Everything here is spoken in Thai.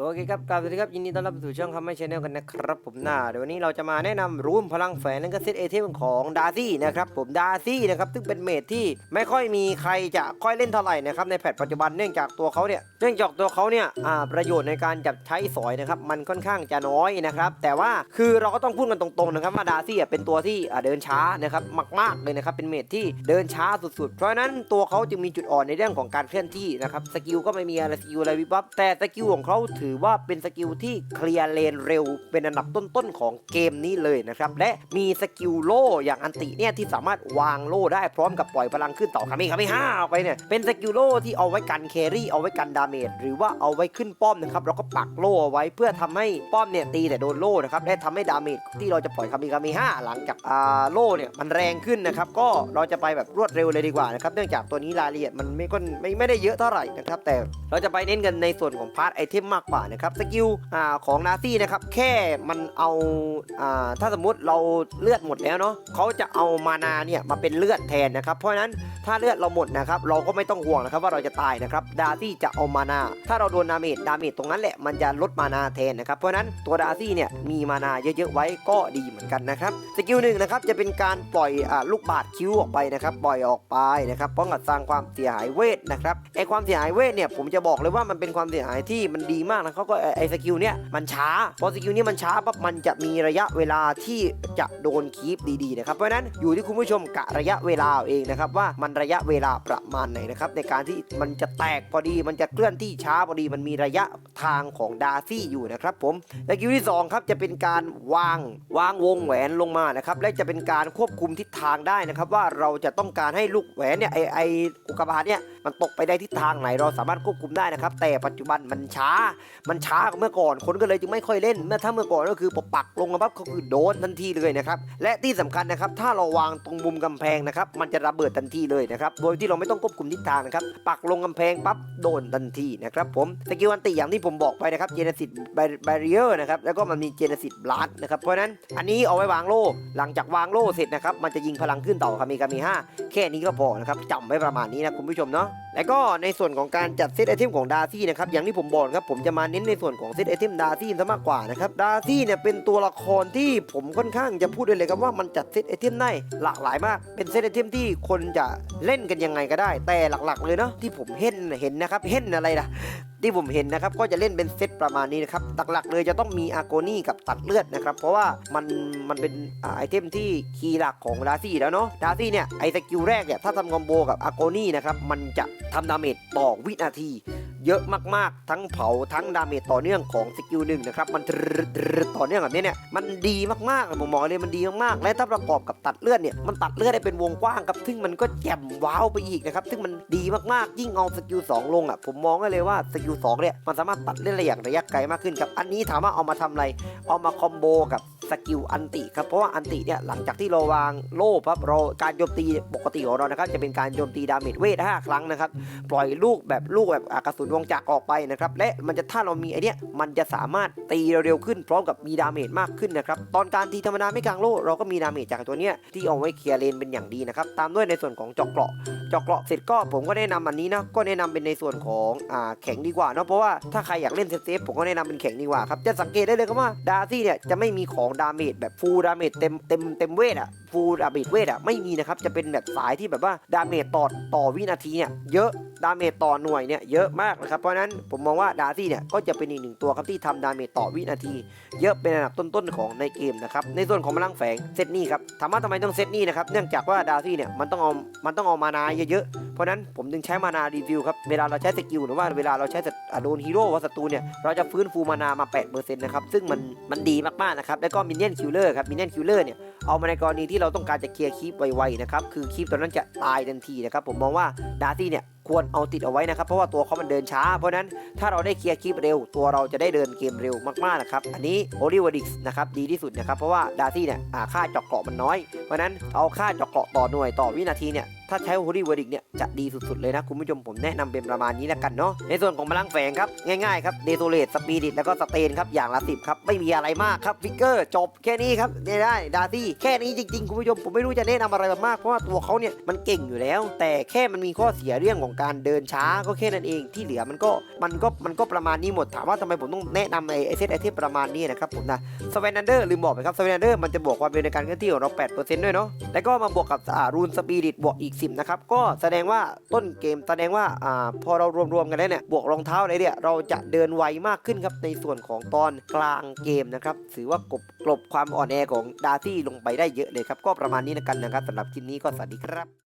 โอเคครับกลับสวัสดีครับยินดีต้อนรับสู่ช่องคำไม่ชแนลกันนะครับผมหน้าเดี๋ยววันนี้เราจะมาแนะนำรูมพลังแฝงนั่นก็เซตเอเทมของดาร์ซี่นะครับผมดาร์ซี่นะครับซึ่งเป็นเมดที่ไม่ค่อยมีใครจะค่อยเล่นเท่าไหร่นะครับในแพทปัจจุบันเนื่องจากตัวเขาเนี่ยเนื่องจากตัวเขาเนี่ยอ่าประโยชน์ในการจับใช้สอยนะครับมันค่อนข้างจะน้อยนะครับแต่ว่าคือเราก็ต้องพูดกันตรงๆนะครับว่าดาร์ซี่อะเป็นตัวที่อ่าเดินช้านะครับมากๆเลยนะครับเป็นเมดที่เดินช้าสุดๆ เพราะฉะนั้นตัวเขาจึงมีจุดอ่อนในเรื่องของการเคลื่อนที่นะครับสกิลก็ไม่มีอะไรสกิลอะไรวิบวับแต่สกิลของเขาถือว่าเป็นสกิลที่เคลียร์เลนเร็ว เป็นอันดับต้นๆของเกมนี้เลยนะครับ และมีสกิลโล่อย่างอันติเนี่ยที่สามารถวางโล่ได้พร้อมกับปล่อยพลังขึ้นต่อคามิคามิห้าออกไปเนี่ยเป็นสกิลโล่ที่เอาไว้กันแครี่เอาไว้กันดาเมจหรือว่าเอาไว้ขึ้นป้อมนะครับเราก็ปักโล่เอาไว้เพื่อทำให้ป้อมเนี่ยตีแต่โดนโล่นะครับและทำให้ดาเมจที่เราจะปล่อยคามิคามิห้าหลังจากอ่าโล่เนี่ยมันแรงขึ้นนะครับก็เราจะไปแบบรวดเร็วเลยดีกว่านะครับเนื่องจากตัวนี้รายละเอียดมันไม่ก็ไม่ไม่ได้เยอะเท่าไหร่นะครับแต่เราจะไปเน้นกันในส่วนของพาร์ทไอเทมมากกว่านะครับสกิลอของนาซี่นะครับแค่มันเอาอถ้าสมมุติเราเลือดหมดแล้วเนาะเขาจะเอามานาเนี่ยมาเป็นเลือดแทนนะครับเพราะฉะนั้นถ้าเลือดเราหมดนะครับเราก็ไม่ต้องห่วงนะครับว่าเราจะตายนะครับดาซี่จะเอามานา ถ้าเราโดนดาเมจดาเมจตรงนั้นแหละมันจะลดมานาแทนนะครับเพราะนั้นตัวดาซี่เนี่ยมีมานาเยอะๆไว้ก็ดีเหมือนกันนะครับสกิลหนึ่งนะครับจะเป็นการปล่อยอลูกบาศก์คิ้วออกไปนะครับปล่อยออกไปนะครับป้องกันสร้างความเสียหายเวทนะครับไอความเสียหายเวทเนี่ยผมจะบอกเลยว่ามันเป็นความเสียหายที่มันดีมากนะเขาก็ไอสกิลเนี่ยมันช้าพอสกิลนี้มันช้าปั๊บมันจะมีระยะเวลาที่จะโดนคีปดีๆนะครับเพราะนั้นอยู่ที่คุณผู้ชมกะระยะเวลาเองนะครับว่ามันระยะเวลาประมาณไหนนะครับในการที่มันจะแตกพอดี มันจะเคลื่อนที่ช้าพอดีมันมีระยะทางของดาร์ซี่อยู่นะครับผมสกิลที่สองครับจะเป็นการวางวางวงแหวนลงมานะครับและจะเป็นการควบคุมทิศทางได้นะครับว่าเราจะต้องการให้ลูกแหวนเนี่ยไอไออุกกาบาตเนี่ย มันตกไปได้ทิศทางไหนเราสามารถควบคุมได้นะครับ แต่ปัจจุบันมันช้า มันช้ากว่าเมื่อก่อน คนก็เลยจึงไม่ค่อยเล่น เมื่อถ้าเมื่อก่อนก็คือปปักลงมาปั๊บก็คือโดนทันทีเลยนะครับ และที่สำคัญนะครับ ถ้าเราวางตรงมุมกำแพงนะครับ มันจะระเบิดทันทีเลยนะครับ โดยที่เราไม่ต้องควบคุมทิศทางนะครับ ปักลงกำแพงปั๊บโดนทันทีนะครับผมสกิลอันติอย่างที่ผมบอกไปนะครับ เจเนซิตแบรีเออร์นะครับ แล้วก็มันมีเจเนซิตบลัดนะครับ เพราะนั้นอันนี้เอาไว้วางโล่ หลังจากวางโล่เสร็จนะครับ มันจะยิงพลังขึ้นต่อคามิกามิห้าแค่นี้ก็พอนะครับจำไว้ประมาณนี้นะคุณผู้ชมเนาะแล้วก็ในส่วนของการจัดเซตไอเทมของดาร์ซี่นะครับอย่างที่ผมบอกครับผมจะมาเน้นในส่วนของเซตไอเทมดาร์ซี่ซะมากกว่านะครับดาร์ซี่เนี่ยเป็นตัวละครที่ผมค่อนข้างจะพูดได้เลยครับว่ามันจัดเซตไอเทมได้หลากหลายมาก เป็นเซตไอเทมที่คนจะเล่นกันยังไงก็ได้ แต่หลักๆเลยเนาะที่ผมเห็นเห็นนะครับเห็นอะไรล่ะที่ผมเห็นนะครับก็จะเล่นเป็นเซตประมาณนี้นะครับหลักๆเลยจะต้องมีอาโกนี่กับตัดเลือดนะครับเพราะว่ามันมันเป็นอไอเทมที่คีย์หลักของดาร์ซี่แล้วเนาะดาร์ซี่เนี่ยไอสกิลแรกเนี่ยถ้าทำคอมโบกับอาโกนี่นะครับมันจะทำดาเมจต่อวินาที เยอะมากๆ ทั้งเผาทั้งดาเมจต่อเนื่องของสกิลหนึ่งนะครับ มันตรึดตรึดต่อเนื่องแบบนี้เนี่ยมันดีมากๆผมบอกเลยมันดีมากๆและถ้าประกอบกับตัดเลือดเนี่ยมันตัดเลือดได้เป็นวงกว้างครับซึ่งมันก็แจ่มว้าวไปอีกนะครับซึ่งมันดีมากๆยิ่งเอาสกิล2ลงอะผมมองได้เลยว่าสกิล2เนี่ยมันสามารถตัดเลือดได้อย่างระยะไกลมากขึ้นครับอันนี้ถามว่าเอามาทำอะไรเอามาคอมโบกับสกิลอันติครับเพราะว่าอันติเนี่ยหลังจากที่เราวางโล่ปั๊บเราการโจมตีปกติของเรานะครับจะเป็นการโจมตีดาเมจเวท5ครั้งนะครับปล่อยลูกแบบลูกแบบกระสุนวงจักรออกไปนะครับ และมันจะถ้าเรามีไอเนี้ยมันจะสามารถตีเร็วขึ้นพร้อมกับมีดาเมจมากขึ้นนะครับตอนการตีธรรมดาไม่กลางโล่เราก็มีดาเมจจากตัวเนี้ยที่เอาไว้เคลียร์เลนเป็นอย่างดีนะครับตามด้วยในส่วนของจอกเกราะจอกเกราะเสร็จก็ผมก็แนะนำอันนี้นะก็แนะนำเป็นในส่วนของอ่าแข็งดีกว่าเนาะเพราะว่าถ้าใครอยากเล่นเซฟผมก็แนะนำเป็นแข็งดีกว่าครับจะสังเกตได้เลยครับว่าดาซี่เนี่ยจะไม่มีของดาเมจแบบฟูลดาเมจเต็มเต็มเต็มเวทอะฟูลดาเมจเวทอะไม่มีนะครับจะเป็นแบบสายที่แบบว่าดาเมจต่อต่อวินาทีเนี่ยเยอะดาเมจต่อหน่วยเนี่ยเยอะมากนะครับ เพราะนั้นผมมองว่าดาซี่เนี่ยก็จะเป็นอีกหนึ่งตัวครับที่ทำดาเมจต่อวินาที เยอะเป็นอันดับต้นๆของในเกมนะครับ ในส่วนของพลังแฝงเซตนี้ครับถามว่าทำไมต้องเซตนี้นะครับเนื่องจากว่าดาซี่เนี่ยมันต้องเอามันต้องเอามานาเยอะๆ เพราะนั้นผมจึงใช้มานารีวิวครับเวลาเราใช้สกิลหรือว่าเวลาเราใช้อะโดนฮีโร่วศตูเนี่ยเราจะฟื้นฟูมานามา8%นะครับซึ่งมันมันดีมากๆนะครับแล้วก็มินเนี่ยนคิลเลอร์ครับมินเนี่ยนคิลเลอร์เนี่ยเอามาในกรณีที่เราต้องการจะเคลียร์คีปไวๆนะครับคือคีปตัวนั้นจะตายทันทีนะครับผมมองว่าดาซี่เนี่ย ควรเอาติดเอาไว้นะครับ เพราะว่าตัวเขามันเดินช้า เพราะนั้นถ้าเราได้เคลียร์คลิปเร็ว ตัวเราจะได้เดินเกมเร็วมากๆนะครับ อันนี้โอลิวดิกส์นะครับดีที่สุดนะครับ เพราะว่าดาซี่เนี่ยอ่าค่าเจาะเกาะมันน้อย เพราะนั้นเอาค่าเจาะเกาะต่อหน่วยต่อวินาทีเนี่ยถ้าใช้โฮลี่เวอร์ดิกเนี่ยจะดีสุดๆเลยนะคุณผู้ชมผมแนะนำเป็นประมาณนี้แล้วกันเนาะในส่วนของพลังแฝงครับง่ายๆครับเดโซเลตสปีดิตแล้วก็สเตนครับอย่างละสิบครับไม่มีอะไรมากครับฟิกเกอร์จบแค่นี้ครับเนี่ได้ดาร์ซี่แค่นี้จริงๆคุณผู้ชมผมไม่รู้จะแนะนำอะไรมากเพราะว่าตัวเขาเนี่ยมันเก่งอยู่แล้ว แต่แค่มันมีข้อเสียเรื่องของการเดินช้าก็แค่นั้นเองที่เหลือมันก็มันก็มันก็ประมาณนี้หมดถามว่าทำไมผมต้องแนะนำไอ้ไอเซตไอเทมประมาณนี้นะครับผมนะสเวนเดอร์ลืมบอกไปครับสเวนเดอร์มันจะบวกความเร็วในการเคลื่อนที่ของเรา8%ด้วยเนาะแล้วก็มาบวกกับอ่ารูนสปีดิตบวกอีก10นะครับก็แสดงว่าต้นเกมแสดงว่าอ่าพอเรารวมๆกันแล้วเนี่ยบวกรองเท้าอะไรเนี่ยเราจะเดินไวมากขึ้นครับในส่วนของตอนกลางเกมนะครับถือว่ากบกลบความอ่อนแอของดาร์ซี่ลงไปได้เยอะเลยครับก็ประมาณนี้นะกันนะครับสำหรับคลิปนี้ก็สวัสดีครับ